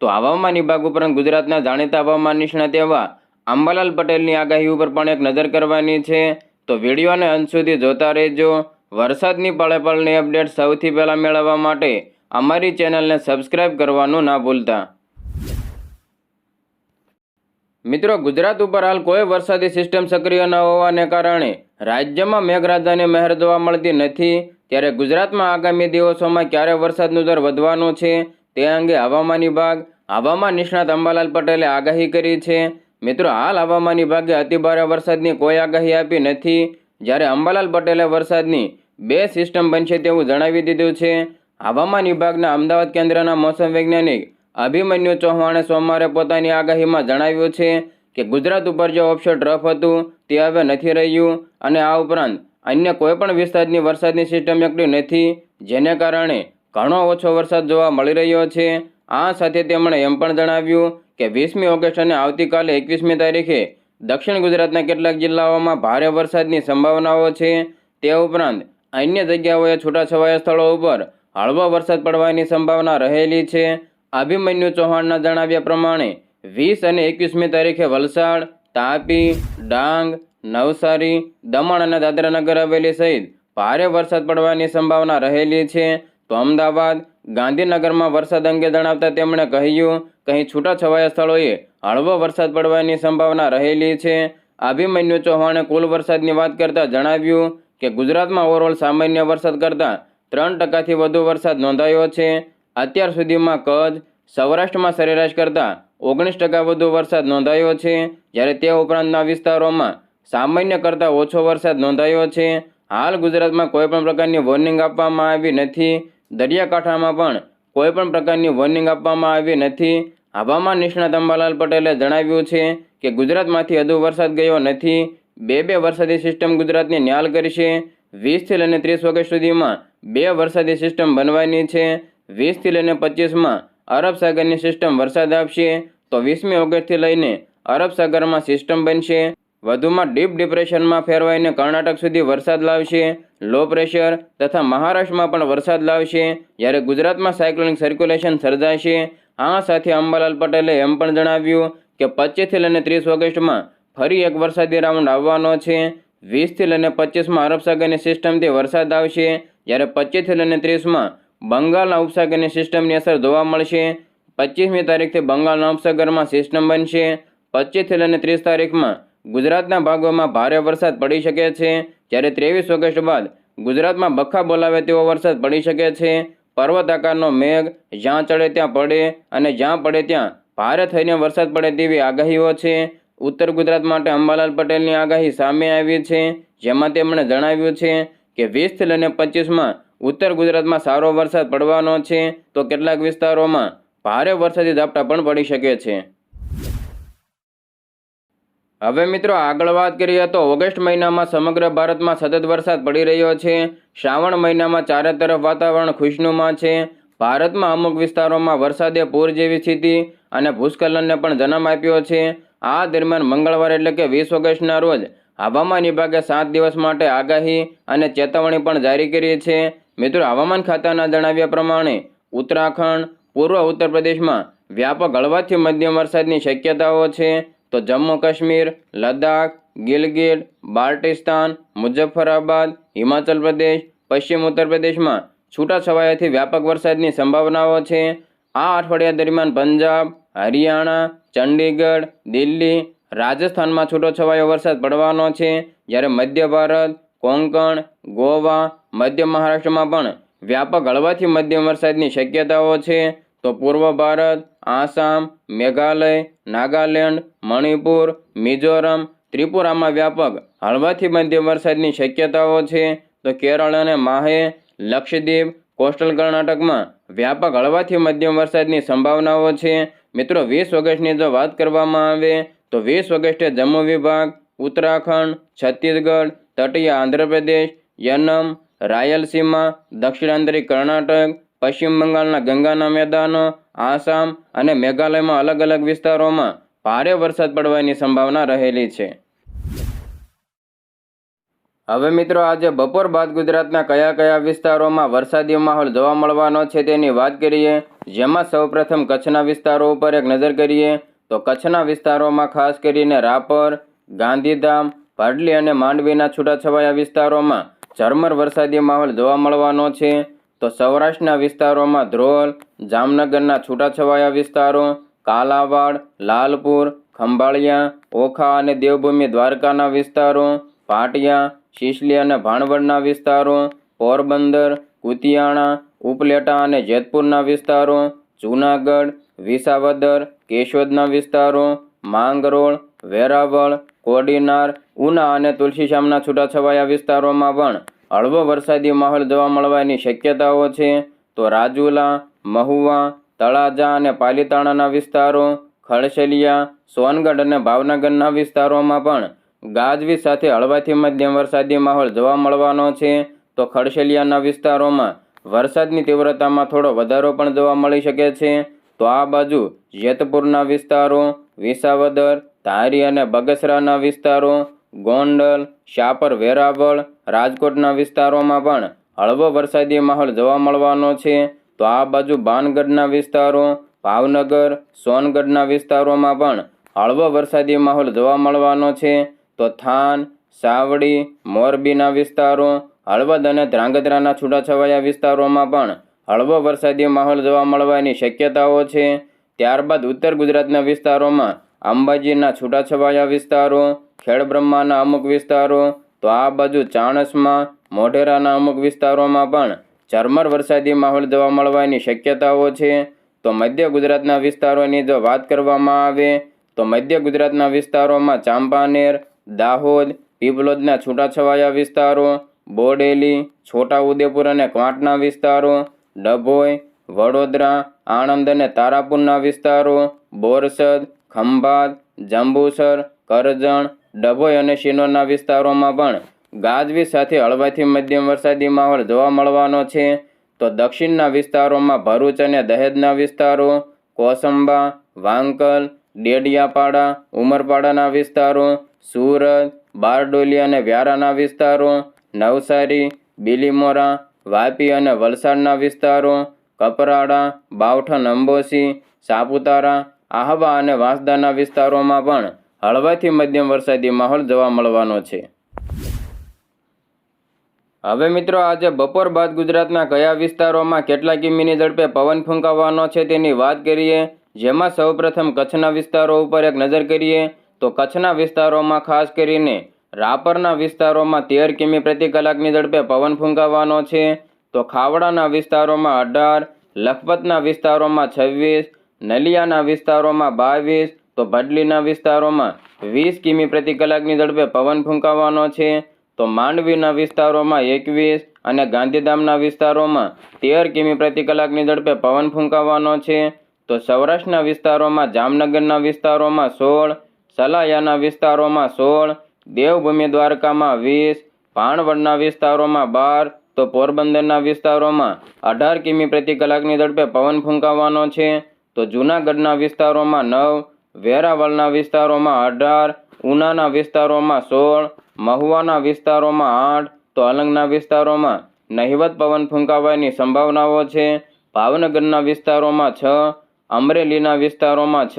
તો હવામાન વિભાગ ઉપરાંત ગુજરાતના જાણીતા હવામાન નિષ્ણાત એવા અંબાલાલ પટેલની આગાહી ઉપર પણ એક નજર કરવાની છે. તો વિડીયોને અંત સુધી જોતા રહેજો. વરસાદની પળે અપડેટ સૌથી પહેલાં મેળવવા માટે અમારી ચેનલને સબસ્ક્રાઇબ કરવાનું ના ભૂલતા. મિત્રો, ગુજરાત ઉપર હાલ કોઈ વરસાદી સિસ્ટમ સક્રિય ન હોવાને કારણે રાજ્યમાં મેઘરાજાની મહેર જોવા મળતી નથી. ત્યારે ગુજરાતમાં આગામી દિવસોમાં ક્યારે વરસાદનું દર વધવાનું છે? તે અંગે હવામાન વિભાગ, હવામાન નિષ્ણાત અંબાલાલ પટેલે આગાહી કરી છે. મિત્રો, હાલ હવામાન વિભાગે અતિભારે વરસાદની કોઈ આગાહી આપી નથી. જ્યારે અંબાલાલ પટેલે વરસાદની બે સિસ્ટમ બનશે તેવું જણાવી દીધું છે. હવામાન વિભાગના અમદાવાદ કેન્દ્રના મોસમ વૈજ્ઞાનિક અભિમન્યુ ચૌહાણે સોમવારે પોતાની આગાહીમાં જણાવ્યું છે કે ગુજરાત ઉપર જે ઓપ્શન ટ્રફ હતું, તે હવે નથી રહ્યું અને આ ઉપરાંત અન્ય કોઈપણ વિસ્તારની વરસાદની સિસ્ટમ એકઠી નથી. જેને કારણે ઘણો ઓછો વરસાદ જોવા મળી રહ્યો છે. આ સાથે તેમણે એમ પણ જણાવ્યું કે વીસમી ઓગસ્ટ અને આવતીકાલે એકવીસમી તારીખે દક્ષિણ ગુજરાતના કેટલાક જિલ્લાઓમાં ભારે વરસાદની સંભાવનાઓ છે. તે ઉપરાંત અન્ય જગ્યાઓએ છૂટાછવાયા સ્થળો ઉપર હળવો વરસાદ પડવાની સંભાવના રહેલી છે. અભિમન્યુ ચૌહાણના જણાવ્યા પ્રમાણે વીસ અને એકવીસમી તારીખે વલસાડ, તાપી, ડાંગ, નવસારી, દમણ અને દાદરાનગર હવેલી સહિત ભારે વરસાદ પડવાની સંભાવના રહેલી છે. તો અમદાવાદ ગાંધીનગરમાં વરસાદ અંગે જણાવતા તેમણે કહ્યું કે અહીં છૂટાછવાયા સ્થળોએ હળવો વરસાદ પડવાની સંભાવના રહેલી છે. અભિમન્યુ ચૌહાણે કુલ વરસાદની વાત કરતાં જણાવ્યું કે, ગુજરાતમાં ઓવરઓલ સામાન્ય વરસાદ કરતાં ત્રણ ટકાથી વધુ વરસાદ નોંધાયો છે. અત્યાર સુધીમાં કચ્છ, સૌરાષ્ટ્રમાં સરેરાશ કરતાં ઓગણીસ ટકા વધુ વરસાદ નોંધાયો છે. જ્યારે તે ઉપરાંતના વિસ્તારોમાં સામાન્ય કરતાં ઓછો વરસાદ નોંધાયો છે. હાલ ગુજરાતમાં કોઈપણ પ્રકારની વોર્નિંગ આપવામાં આવી નથી. દરિયાકાંઠામાં પણ કોઈપણ પ્રકારની વોર્નિંગ આપવામાં આવી નથી. હવામાન નિષ્ણાત અંબાલાલ પટેલે જણાવ્યું છે કે ગુજરાતમાંથી વધુ વરસાદ ગયો નથી. બે બે વરસાદી સિસ્ટમ ગુજરાતની ન્યાલ કરશે વીસથી લઈને ત્રીસ ઓગસ્ટ સુધીમાં બે વરસાદી સિસ્ટમ બનવાની છે. વીસથી લઈને પચીસમાં અરબ સાગરની સિસ્ટમ વરસાદ આપશે. તો વીસમી ઓગસ્ટથી લઈને અરબ સાગરમાં સિસ્ટમ બનશે. વધુમાં ડીપ ડિપ્રેશનમાં ફેરવાઈને કર્ણાટક સુધી વરસાદ લાવશે, લો પ્રેશર તથા મહારાષ્ટ્રમાં પણ વરસાદ લાવશે. જ્યારે ગુજરાતમાં સાયક્લોનિક સર્ક્યુલેશન સર્જાશે. આ સાથે અંબાલાલ પટેલે એમ પણ જણાવ્યું કે પચીસથી લઈને ત્રીસ ઓગસ્ટમાં ફરી એક વરસાદી રાઉન્ડ આવવાનો છે. વીસથી લઈને પચીસમાં અરબ સાગરની સિસ્ટમથી વરસાદ આવશે. જ્યારે પચીસથી લઈને ત્રીસમાં બંગાળના ઉપસાગરની સિસ્ટમની અસર જોવા મળશે. પચીસમી તારીખથી બંગાળના ઉપસાગરમાં સિસ્ટમ બનશે. પચીસથી લઈને ત્રીસ તારીખમાં ગુજરાતના ભાગોમાં ભારે વરસાદ પડી શકે છે. જ્યારે ત્રેવીસ ઓગસ્ટ બાદ ગુજરાતમાં બખા બોલાવે તેવો વરસાદ પડી શકે છે. પર્વત આકારનો મેઘ જ્યાં ચડે ત્યાં પડે અને જ્યાં પડે ત્યાં ભારે થઈને વરસાદ પડે તેવી આગાહીઓ છે. ઉત્તર ગુજરાત માટે અંબાલાલ પટેલની આગાહી સામે આવી છે. જેમાં તેમણે જણાવ્યું છે કે વીસથી લઈને પચીસમાં ઉત્તર ગુજરાતમાં સારો વરસાદ પડવાનો છે. તો કેટલાક વિસ્તારોમાં ભારે વરસાદી ઝાપટા પણ પડી શકે છે. હવે મિત્રો આગળ વાત કરીએ તો ઓગસ્ટ મહિનામાં સમગ્ર ભારતમાં સતત વરસાદ પડી રહ્યો છે. શ્રાવણ મહિનામાં ચારે તરફ વાતાવરણ ખુશનુમા છે. ભારતમાં અમુક વિસ્તારોમાં વરસાદે પૂર જેવી સ્થિતિ અને ભૂસ્ખલનને પણ જન્મ આપ્યો છે. આ દરમિયાન મંગળવાર એટલે કે વીસ ઓગસ્ટના રોજ હવામાન વિભાગે સાત દિવસ માટે આગાહી અને ચેતવણી પણ જારી કરી છે. મિત્રો, હવામાન ખાતાના જણાવ્યા પ્રમાણે ઉત્તરાખંડ, પૂર્વ ઉત્તર પ્રદેશમાં વ્યાપક હળવાથી મધ્યમ વરસાદની શક્યતાઓ છે. તો જમ્મુ કાશ્મીર, લદ્દાખ, ગિલગિટ, બાલ્ટિસ્તાન, મુઝફ્ફરાબાદ, હિમાચલ પ્રદેશ, પશ્ચિમ ઉત્તર પ્રદેશમાં છૂટાછવાયાથી વ્યાપક વરસાદની સંભાવનાઓ છે. આ અઠવાડિયા દરમિયાન પંજાબ, હરિયાણા, ચંડીગઢ, દિલ્હી, રાજસ્થાનમાં છૂટોછવાયો વરસાદ પડવાનો છે. જ્યારે મધ્ય ભારત, કોંકણ, ગોવા, મધ્ય મહારાષ્ટ્રમાં પણ વ્યાપક હળવાથી મધ્યમ વરસાદની શક્યતાઓ છે. તો પૂર્વ ભારત, આસામ, મેઘાલય નાગાલેન્ડ, મણિપુર, મિઝોરમ, ત્રિપુરામાં વ્યાપક હળવાથી મધ્યમ વરસાદની શક્યતાઓ છે. તો કેરળ અને માહે, લક્ષદ્વીપ, કોસ્ટલ કર્ણાટકમાં વ્યાપક હળવાથી મધ્યમ વરસાદની સંભાવનાઓ છે. મિત્રો, વીસ ઓગસ્ટની જો વાત કરવામાં આવે, તો વીસ ઓગસ્ટે જમ્મુ વિભાગ, ઉત્તરાખંડ, છત્તીસગઢ, તટીય આંધ્રપ્રદેશ, યનમ, રાયલસીમા દક્ષિણાંતરી કર્ણાટક પશ્ચિમ બંગાળના ગંગાના મેદાનો, આસામ અને મેઘાલયમાં અલગ અલગ વિસ્તારોમાં ભારે વરસાદ પડવાની સંભાવના રહેલી છે. હવે મિત્રો આજે બપોર બાદ ગુજરાતના કયા કયા વિસ્તારોમાં વરસાદી માહોલ જોવા મળવાનો છે તેની વાત કરીએ. જેમાં સૌપ્રથમ કચ્છના વિસ્તારો ઉપર એક નજર કરીએ તો કચ્છના વિસ્તારોમાં ખાસ કરીને રાપર, ગાંધીધામ પાડલી અને માંડવીના છૂટાછવાયા વિસ્તારોમાં ઝરમર વરસાદી માહોલ જોવા મળવાનો છે. તો સૌરાષ્ટ્રના વિસ્તારોમાં ધ્રોલ, જામનગરના છૂટાછવાયા વિસ્તારો, કાલાવાડ, લાલપુર, ખંભાળિયા, ઓખા અને દેવભૂમિ દ્વારકાના વિસ્તારો, પાટિયા, શિશલી અને ભાણવડના વિસ્તારો, પોરબંદર, કુતિયાણા, ઉપલેટા અને જેતપુરના વિસ્તારો, જૂનાગઢ, વિસાવદર, કેશોદના વિસ્તારો, માંગરોળ, વેરાવળ, કોડીનાર, ઉના અને તુલસીશ્યામના છૂટાછવાયા વિસ્તારોમાં પણ હળવો વરસાદી માહોલ જોવા મળવાની શક્યતાઓ છે, તો રાજુલા, મહુવા, તળાજા અને પાલીતાણાના વિસ્તારો, ખડશલિયા, સોનગઢ અને ભાવનગરના વિસ્તારોમાં પણ ગાજવીજ સાથે હળવાથી મધ્યમ વરસાદી માહોલ જોવા મળવાનો છે, તો ખડશલિયાના વિસ્તારોમાં વરસાદની તીવ્રતામાં થોડો વધારો પણ જોવા મળી શકે છે, તો આ બાજુ જેતપુરના વિસ્તારો, વિસાવદર, ધારી અને બગસરાના વિસ્તારો, ગોંડલ શાપર વેરાવળ, રાજકોટના વિસ્તારોમાં પણ હળવો વરસાદી માહોલ જોવા મળવાનો છે. તો આ બાજુ ભાનગઢના વિસ્તારો, ભાવનગર, સોનગઢના વિસ્તારોમાં પણ હળવો વરસાદી માહોલ જોવા મળવાનો છે. તો થાન, સાવડી, મોરબીના વિસ્તારો, હળવદ અને ધ્રાંગધ્રાના છૂટાછવાયા વિસ્તારોમાં પણ હળવો વરસાદી માહોલ જોવા મળવાની શક્યતાઓ છે. ત્યારબાદ ઉત્તર ગુજરાતના વિસ્તારોમાં અંબાજીના છૂટાછવાયા વિસ્તારો ખેડબ્રહ્માના અમુક વિસ્તારો, તો આ બાજુ ચાણસમાં, મોઢેરાના અમુક વિસ્તારોમાં પણ ઝરમર વરસાદી માહોલ જોવા મળવાની શક્યતાઓ છે. તો મધ્ય ગુજરાતના વિસ્તારોની જો વાત કરવામાં આવે, તો મધ્ય ગુજરાતના વિસ્તારોમાં ચાંપાનેર, દાહોદ પીપલોદના છૂટાછવાયા વિસ્તારો, બોડેલી, છોટાઉદેપુર અને ક્વાંટના વિસ્તારો, ડભોઈ, વડોદરા, આણંદ અને તારાપુરના વિસ્તારો, બોરસદ, ખંભાત, જંબુસર, કરજણ ડભોઈ અને શિનોરના વિસ્તારોમાં પણ ગાજવીજ સાથે હળવાથી મધ્યમ વરસાદી માહોલ જોવા મળવાનો છે. તો દક્ષિણના વિસ્તારોમાં ભરૂચ અને દહેજના વિસ્તારો, કોસંબા, વાંકલ, ડેડિયાપાડા, ઉમરપાડાના વિસ્તારો, સુરત, બારડોલી અને વ્યારાના વિસ્તારો, નવસારી, બિલીમોરા, વાપી અને વલસાડના વિસ્તારો, કપરાડા બાવઠન અંબોસી સાપુતારા, આહવા અને વાંસદાના વિસ્તારોમાં પણ હળવાથી મધ્યમ વરસાદી માહોલ જોવા મળવાનો છે. હવે મિત્રો આજે બપોર બાદ ગુજરાતના કયા વિસ્તારોમાં કેટલા કિમીની ઝડપે પવન ફૂંકાવાનો છે તેની વાત કરીએ. જેમાં સૌપ્રથમ કચ્છના વિસ્તારો ઉપર એક નજર કરીએ તો કચ્છના વિસ્તારોમાં ખાસ કરીને રાપરના વિસ્તારોમાં તેર કિમી પ્રતિ કલાકની ઝડપે પવન ફૂંકાવાનો છે. તો ખાવડાના વિસ્તારોમાં અઢાર, લખપતના વિસ્તારોમાં છવ્વીસ, નલિયાના વિસ્તારોમાં બાવીસ તો ભાડલીના વિસ્તારોમાં વીસ કિમી પ્રતિ કલાકની ઝડપે પવન ફૂંકાવાનો છે. તો માંડવીના વિસ્તારોમાં એકવીસ અને ગાંધીધામના વિસ્તારોમાં તેર કિમી પ્રતિ કલાકની ઝડપે પવન ફૂંકાવાનો છે. તો સૌરાષ્ટ્રના વિસ્તારોમાં જામનગરના વિસ્તારોમાં સોળ, સલાયાના વિસ્તારોમાં સોળ, દેવભૂમિ દ્વારકામાં વીસ ભાણવડના વિસ્તારોમાં બાર, તો પોરબંદરના વિસ્તારોમાં અઢાર કિમી પ્રતિ કલાકની ઝડપે પવન ફૂંકાવાનો છે. તો જૂનાગઢના વિસ્તારોમાં નવ વેરાવળના વિસ્તારોમાં અઢાર, ઉનાના વિસ્તારોમાં સોળ, મહુવાના વિસ્તારોમાં આઠ, તો અલંગના વિસ્તારોમાં નહિવત પવન ફૂંકાવાની સંભાવનાઓ છે. ભાવનગરના વિસ્તારોમાં છ, અમરેલીના વિસ્તારોમાં છ,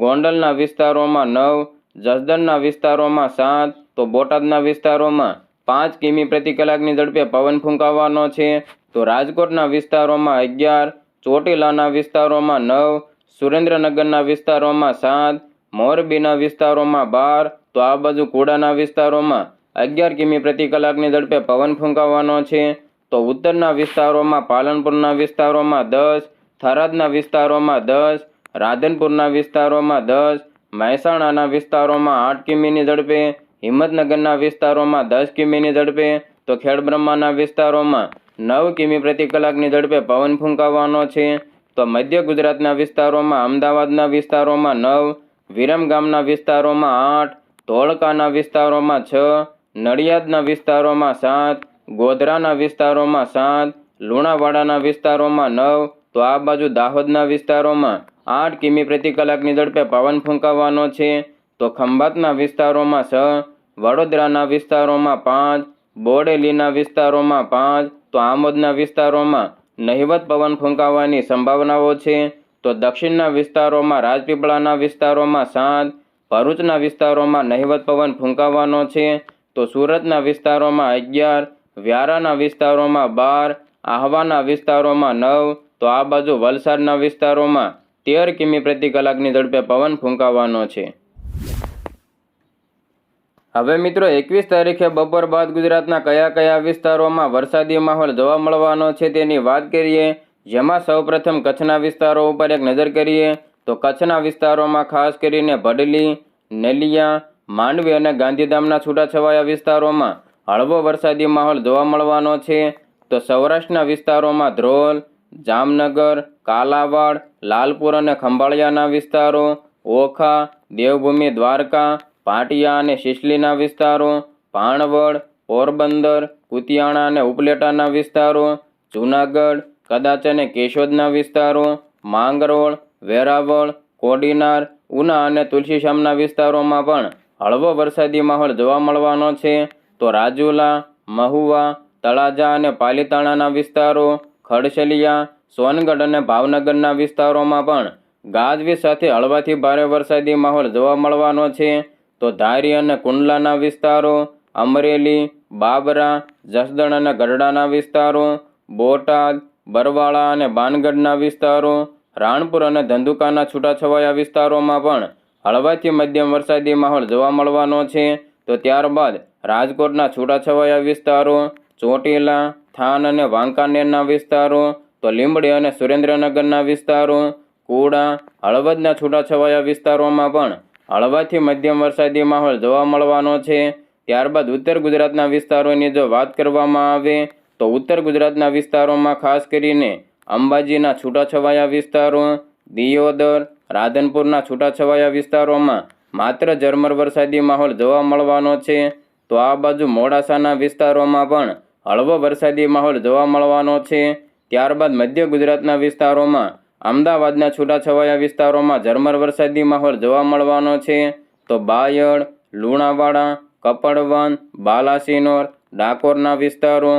ગોંડલના વિસ્તારોમાં નવ, જસદણના વિસ્તારોમાં સાત, તો બોટાદના વિસ્તારોમાં પાંચ કિમી પ્રતિ કલાકની ઝડપે પવન ફૂંકાવાનો છે. તો રાજકોટના વિસ્તારોમાં અગિયાર, ચોટીલાના વિસ્તારોમાં નવ સુરેન્દ્રનગરના વિસ્તારોમાં સાત મોરબીના વિસ્તારોમાં બાર, તો આ બાજુ કુડાના વિસ્તારોમાં અગિયાર કિમી પ્રતિ કલાકની ઝડપે પવન ફૂંકાવાનો છે. તો ઉત્તરના વિસ્તારોમાં પાલનપુરના વિસ્તારોમાં દસ, થરાદના વિસ્તારોમાં દસ, રાધનપુરના વિસ્તારોમાં દસ, મહેસાણાના વિસ્તારોમાં આઠ કિમીની ઝડપે, હિંમતનગરના વિસ્તારોમાં દસ કિમીની ઝડપે, તો ખેડબ્રહ્માના વિસ્તારોમાં નવ કિમી પ્રતિ કલાકની ઝડપે પવન ફૂંકાવાનો છે. તો મધ્ય ગુજરાતના વિસ્તારોમાં, અમદાવાદના વિસ્તારોમાં નવ વિરમગામના વિસ્તારોમાં આઠ, ધોળકાના વિસ્તારોમાં છ, નડિયાદના વિસ્તારોમાં સાત, ગોધરાના વિસ્તારોમાં સાત, લુણાવાડાના વિસ્તારોમાં નવ, તો આ બાજુ દાહોદના વિસ્તારોમાં આઠ કિમી પ્રતિ કલાકની ઝડપે પવન ફૂંકાવાનો છે. તો ખંભાતના વિસ્તારોમાં છ, વડોદરાના વિસ્તારોમાં પાંચ, બોડેલીના વિસ્તારોમાં પાંચ, તો આમોદના વિસ્તારોમાં નહિવત પવન ફૂંકાવાની સંભાવનાઓ છે, તો દક્ષિણના વિસ્તારોમાં, રાજપીપળાના વિસ્તારોમાં સાત ભરૂચના વિસ્તારોમાં નહિવત પવન ફૂંકાવાનો છે, તો સુરતના વિસ્તારોમાં અગિયાર, વ્યારાના વિસ્તારોમાં બાર, આહવાના વિસ્તારોમાં નવ, તો આ બાજુ વલસાડના વિસ્તારોમાં તેર કિમી પ્રતિ કલાકની ઝડપે પવન ફૂંકાવાનો છે. હવે મિત્રો, એકવીસ તારીખે બપોર બાદ ગુજરાતના કયા કયા વિસ્તારોમાં વરસાદી માહોલ જોવા મળવાનો છે તેની વાત કરીએ. જેમાં સૌપ્રથમ કચ્છના વિસ્તારો ઉપર એક નજર કરીએ તો કચ્છના વિસ્તારોમાં ખાસ કરીને ભડલી, નલિયા, માંડવી અને ગાંધીધામના છૂટાછવાયા વિસ્તારોમાં હળવો વરસાદી માહોલ જોવા મળવાનો છે. તો સૌરાષ્ટ્રના વિસ્તારોમાં ધ્રોલ, જામનગર, કાલાવાડ, લાલપુર અને ખંભાળિયાના વિસ્તારો, ઓખા, દેવભૂમિ, દ્વારકા પાટિયા અને શિશલીના વિસ્તારો ભાણવડ પોરબંદર, કુતિયાણા અને ઉપલેટાના વિસ્તારો, જૂનાગઢ, કદાચ અને કેશોદના વિસ્તારો, માંગરોળ, વેરાવળ, કોડીનાર, ઉના અને તુલસીશ્યામના વિસ્તારોમાં પણ હળવો વરસાદી માહોલ જોવા મળવાનો છે. તો રાજુલા, મહુવા, તળાજા અને પાલીતાણાના વિસ્તારો, ખડશલિયા, સોનગઢ અને ભાવનગરના વિસ્તારોમાં પણ ગાજવીજ સાથે હળવાથી ભારે વરસાદી માહોલ જોવા મળવાનો છે. તો ધારી અને કુંડલાના વિસ્તારો, અમરેલી, બાબરા, જસદણ અને ગઢડાના વિસ્તારો, બોટાદ, બરવાળા અને બાનગઢના વિસ્તારો, રાણપુર અને ધંધુકાના છૂટાછવાયા વિસ્તારોમાં પણ હળવાથી મધ્યમ વરસાદી માહોલ જોવા મળવાનો છે. તો ત્યારબાદ રાજકોટના છૂટાછવાયા વિસ્તારો, ચોટીલા, થાન અને વાંકાનેરના વિસ્તારો, તો લીંબડી અને સુરેન્દ્રનગરના વિસ્તારો, કુડા, હળવદના છૂટાછવાયા વિસ્તારોમાં પણ હળવાથી મધ્યમ વરસાદી માહોલ જોવા મળવાનો છે. ત્યારબાદ ઉત્તર ગુજરાતના વિસ્તારોની જો વાત કરવામાં આવે, તો ઉત્તર ગુજરાતના વિસ્તારોમાં ખાસ કરીને અંબાજીના છૂટાછવાયા વિસ્તારો, દિયોદર, રાધનપુરના છૂટાછવાયા વિસ્તારોમાં માત્ર ઝરમર વરસાદી માહોલ જોવા મળવાનો છે. તો આ બાજુ મોડાસાના વિસ્તારોમાં પણ હળવો વરસાદી માહોલ જોવા મળવાનો છે. ત્યારબાદ મધ્ય ગુજરાતના વિસ્તારોમાં અમદાવાદના છૂટાછવાયા વિસ્તારોમાં ઝરમર વરસાદી માહોલ જોવા મળવાનો છે. તો બાયડ, લુણાવાડા કપડવન બાલાસિનોર, ડાકોરના વિસ્તારો,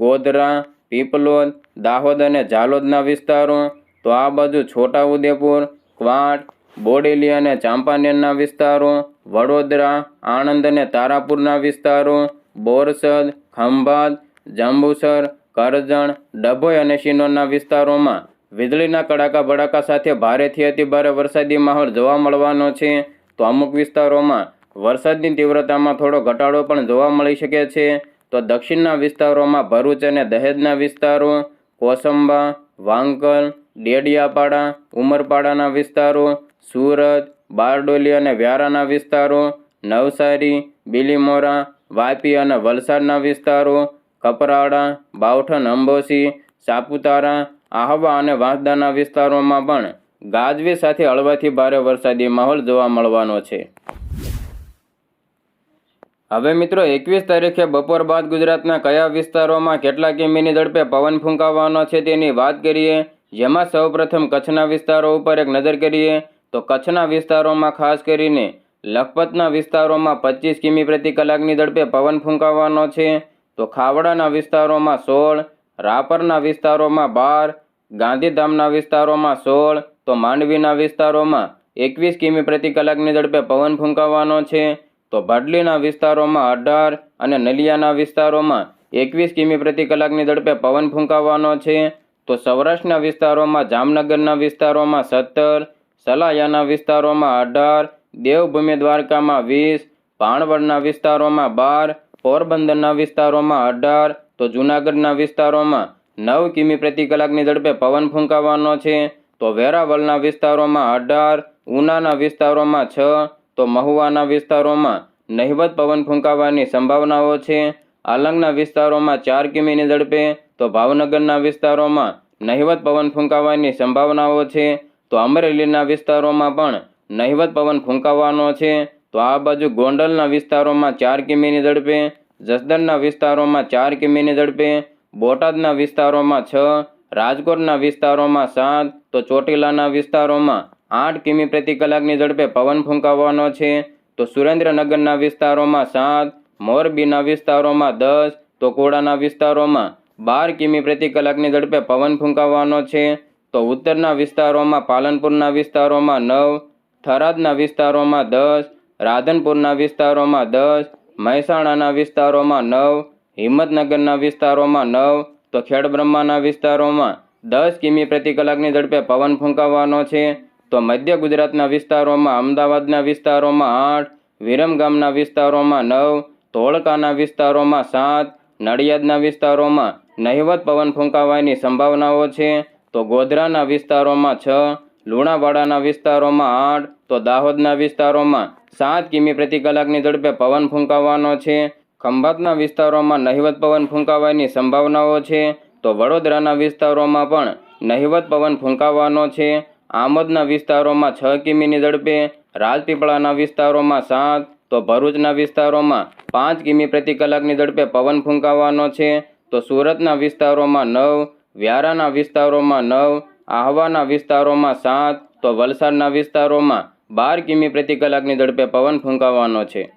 ગોધરા, પીપલોદ, દાહોદ અને ઝાલોદના વિસ્તારો. તો આ બાજુ છોટાઉદેપુર ક્વાંટ બોડેલી અને ચાંપાનેરના વિસ્તારો, વડોદરા, આણંદ અને તારાપુરના વિસ્તારો, બોરસદ, ખંભાત, જંબુસર, કરજણ, ડભોઈ અને શિનોરના વિસ્તારોમાં વીજળીના કડાકા ભડાકા સાથે ભારેથી અતિભારે વરસાદી માહોલ જોવા મળવાનો છે. તો અમુક વિસ્તારોમાં વરસાદની તીવ્રતામાં થોડો ઘટાડો પણ જોવા મળી શકે છે. તો દક્ષિણના વિસ્તારોમાં ભરૂચ અને દહેજના વિસ્તારો, કોસંબા, વાંકલ, ડેડિયાપાડા, ઉમરપાડાના વિસ્તારો, સુરત, બારડોલી અને વ્યારાના વિસ્તારો, નવસારી, બિલીમોરા, વાપી અને વલસાડના વિસ્તારો, કપરાડા, બાવઠન, અંબોસી, સાપુતારા આહવા અને વાંસદાના વિસ્તારોમાં પણ ગાજવી સાથે હળવાથી ભારે વરસાદી માહોલ જોવા મળવાનો છે. હવે મિત્રો એકવીસ તારીખે બપોર બાદ ગુજરાતના કયા વિસ્તારોમાં કેટલા કિમીની ઝડપે પવન ફૂંકાવાનો છે તેની વાત કરીએ, જેમાં સૌપ્રથમ કચ્છના વિસ્તારો ઉપર એક નજર કરીએ, તો કચ્છના વિસ્તારોમાં ખાસ કરીને લખપતના વિસ્તારોમાં પચીસ કિમી પ્રતિ કલાકની ઝડપે પવન ફૂંકાવાનો છે, તો ખાવડાના વિસ્તારોમાં સોળ રાપરના વિસ્તારોમાં બાર, ગાંધીધામના વિસ્તારોમાં સોળ, તો માંડવીના વિસ્તારોમાં એકવીસ કિમી પ્રતિ કલાકની ઝડપે પવન ફૂંકાવાનો છે. તો ભાડલીના વિસ્તારોમાં અઢાર અને નલિયાના વિસ્તારોમાં એકવીસ કિમી પ્રતિ કલાકની ઝડપે પવન ફૂંકાવાનો છે. તો સૌરાષ્ટ્રના વિસ્તારોમાં જામનગરના વિસ્તારોમાં સત્તર, સલાયાના વિસ્તારોમાં અઢાર, દેવભૂમિ દ્વારકામાં વીસ ભાણવડના વિસ્તારોમાં બાર, પોરબંદરના વિસ્તારોમાં અઢાર તો જૂનાગઢના વિસ્તારોમાં નવ કિમી પ્રતિ કલાકની ઝડપે પવન ફૂંકાવાનો છે. તો વેરાવળના વિસ્તારોમાં અઢાર, ઉનાના વિસ્તારોમાં છ, તો મહુવાના વિસ્તારોમાં નહિવત પવન ફૂંકાવાની સંભાવનાઓ છે. આલંગના વિસ્તારોમાં ચાર કિમીની ઝડપે, તો ભાવનગરના વિસ્તારોમાં નહિવત પવન ફૂંકાવાની સંભાવનાઓ છે. તો અમરેલીના વિસ્તારોમાં પણ નહિવત પવન ફૂંકાવાનો છે. તો આ બાજુ ગોંડલના વિસ્તારોમાં ચાર કિમીની ઝડપે જસદણના વિસ્તારોમાં ચાર કિમીની ઝડપે, બોટાદના વિસ્તારોમાં છ, રાજકોટના વિસ્તારોમાં સાત, તો ચોટીલાના વિસ્તારોમાં આઠ કિમી પ્રતિ કલાકની ઝડપે પવન ફૂંકાવાનો છે. તો સુરેન્દ્રનગરના વિસ્તારોમાં સાત, મોરબીના વિસ્તારોમાં દસ, તો કોડાના વિસ્તારોમાં બાર કિમી પ્રતિ કલાકની ઝડપે પવન ફૂંકાવાનો છે. તો ઉત્તરના વિસ્તારોમાં પાલનપુરના વિસ્તારોમાં નવ, થરાદના વિસ્તારોમાં દસ, રાધનપુરના વિસ્તારોમાં દસ મહેસાણાના વિસ્તારોમાં નવ, હિંમતનગરના વિસ્તારોમાં નવ, તો ખેડબ્રહ્માના વિસ્તારોમાં દસ કિમી પ્રતિ કલાકની ઝડપે પવન ફૂંકાવાનો છે. તો મધ્ય ગુજરાતના વિસ્તારોમાં, અમદાવાદના વિસ્તારોમાં આઠ વિરમગામના વિસ્તારોમાં નવ, ધોળકાના વિસ્તારોમાં સાત, નડિયાદના વિસ્તારોમાં નહિવત પવન ફૂંકાવાની સંભાવનાઓ છે. તો ગોધરાના વિસ્તારોમાં છ, લુણાવાડાના વિસ્તારોમાં આઠ, તો દાહોદના વિસ્તારોમાં સાત કિમી પ્રતિ કલાકની ઝડપે પવન ફૂંકાવાનો છે. ખંભાતના વિસ્તારોમાં નહિવત પવન ફૂંકાવાની સંભાવનાઓ છે. તો વડોદરાના વિસ્તારોમાં પણ નહિવત પવન ફૂંકાવાનો છે. આમોદના વિસ્તારોમાં છ કિમીની ઝડપે, રાજપીપળાના વિસ્તારોમાં સાત, તો ભરૂચના વિસ્તારોમાં પાંચ કિમી પ્રતિ કલાકની ઝડપે પવન ફૂંકાવાનો છે. તો સુરતના વિસ્તારોમાં નવ, વ્યારાના વિસ્તારોમાં નવ, આહવાના વિસ્તારોમાં સાત, તો વલસાડના વિસ્તારોમાં બાર કિમી પ્રતિ કલાકની ઝડપે પવન ફૂંકાવાનો છે.